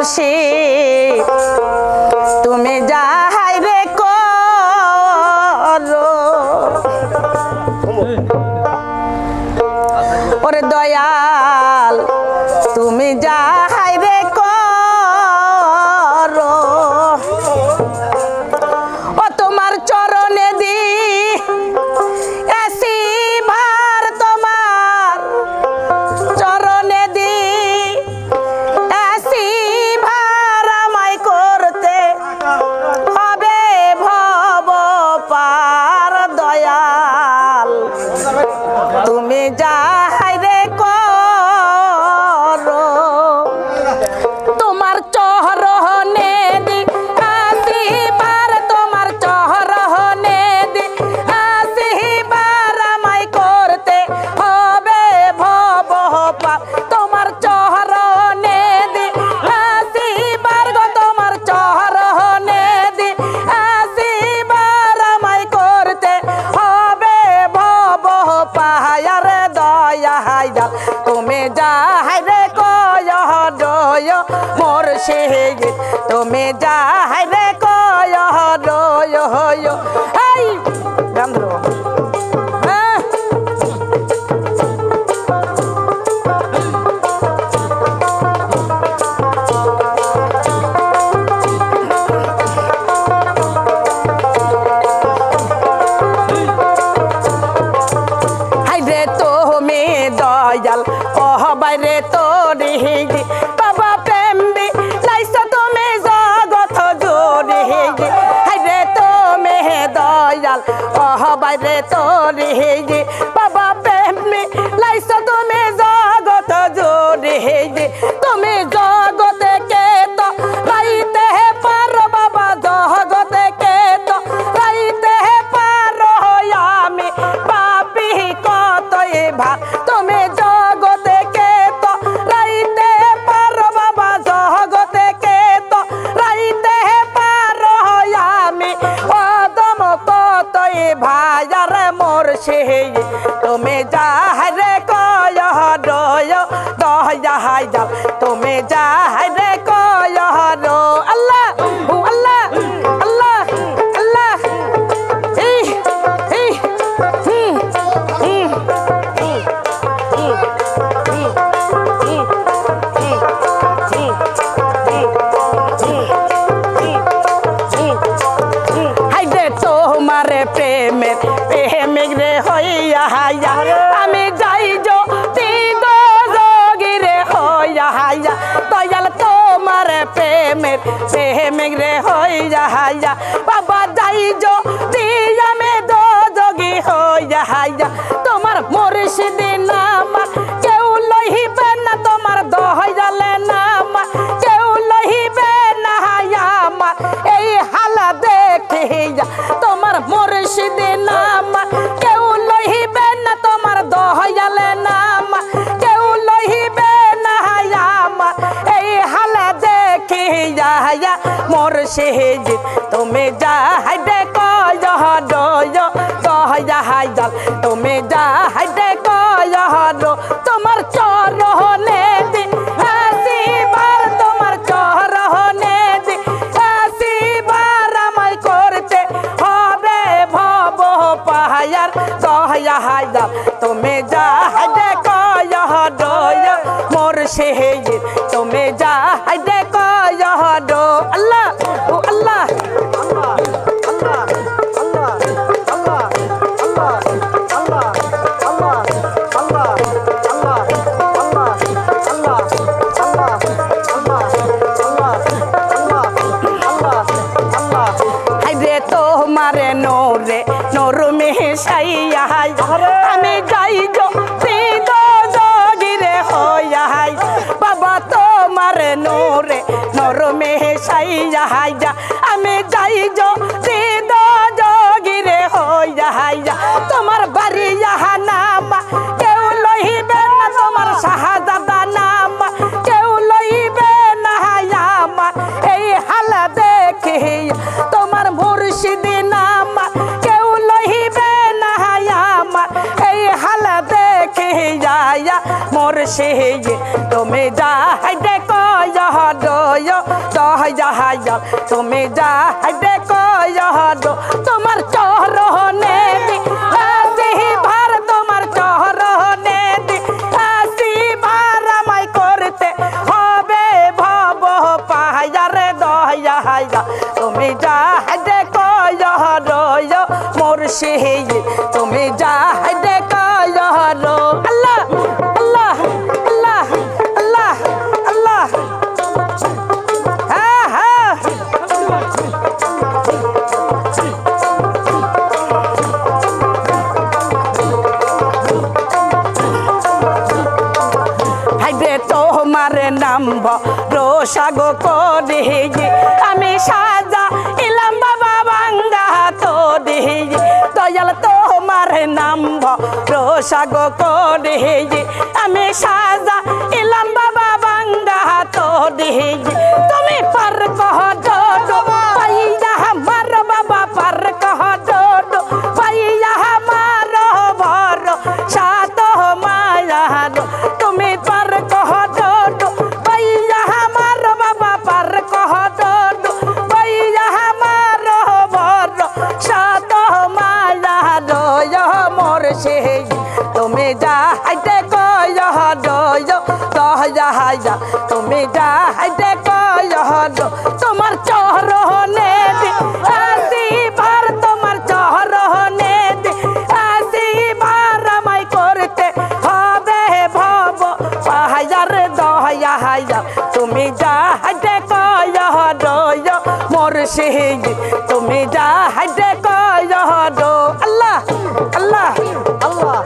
মুর্শিদ তুমি যাহাই রে ওরে দয়াল তুমি যাহাই রে দয়াল তুমি যাহাই যাহাই রে কয় ডয় মোর সেগে তুমি যাহাই রে ওহ তোরে হিগি বাবা প্রেমে লাইছ তুমি জগত জোরে হিগি তুমি জগতে noche. হইয়া হাইয়া আমি যাই যো তিদ যোগী রে হইয়া হাইয়া দয়াল তোমার প্রেমের প্রেমিক রে হইয়া হাইয়া বাবা যাই যো আমি যোগী হইয়া হাইয়া তোমার মুর্শিদি নাম কেউ লহিবে না। তোমার দহয়ালে নাম কেউ লহিবে না হাইয়া আমার। এই হালা দেখিয়া তোমার মুর্শিদি নাম তুমি যা হাইডে কয় ডয় দহয়া হাইজাল তুমি যা হাইডে কয় ডো তোমার চরহনে দি। আসিবার তোমার চরহনে দি। আসিবার আমায় করতে হবে ভব পাহায়ার দহয়া হাইজাল তুমি যা হাইডে কয় ডয় মোর সেহেজ তুমি যা হাইডে কয় ডো আল্লাহ! হাইজা আমি যাই যো কয়া মোর সেই তুমি যাহাইতে কয় দয় দহাই যাহাই তুমি যাহাইতে কয় দয়। নাম রোসাগো করে আমি সাজা ইলাম বাবা বাঙ্গা তো দিহি দয়াল তোমার নাম রোসাগো করে আমি সাজা ইলাম বাবা বাঙ্গা তো দিহি তুমি তোমার চরণে আসিবার তোমার চরণে আসিবার আমায় করতে হবে ভব। হাজার দয়া হাজার তুমি যা হাজে কয় দয় মোর সিহিদ তুমি যা হাজে কয় দো আল্লাহ আল্লাহ আল্লাহ।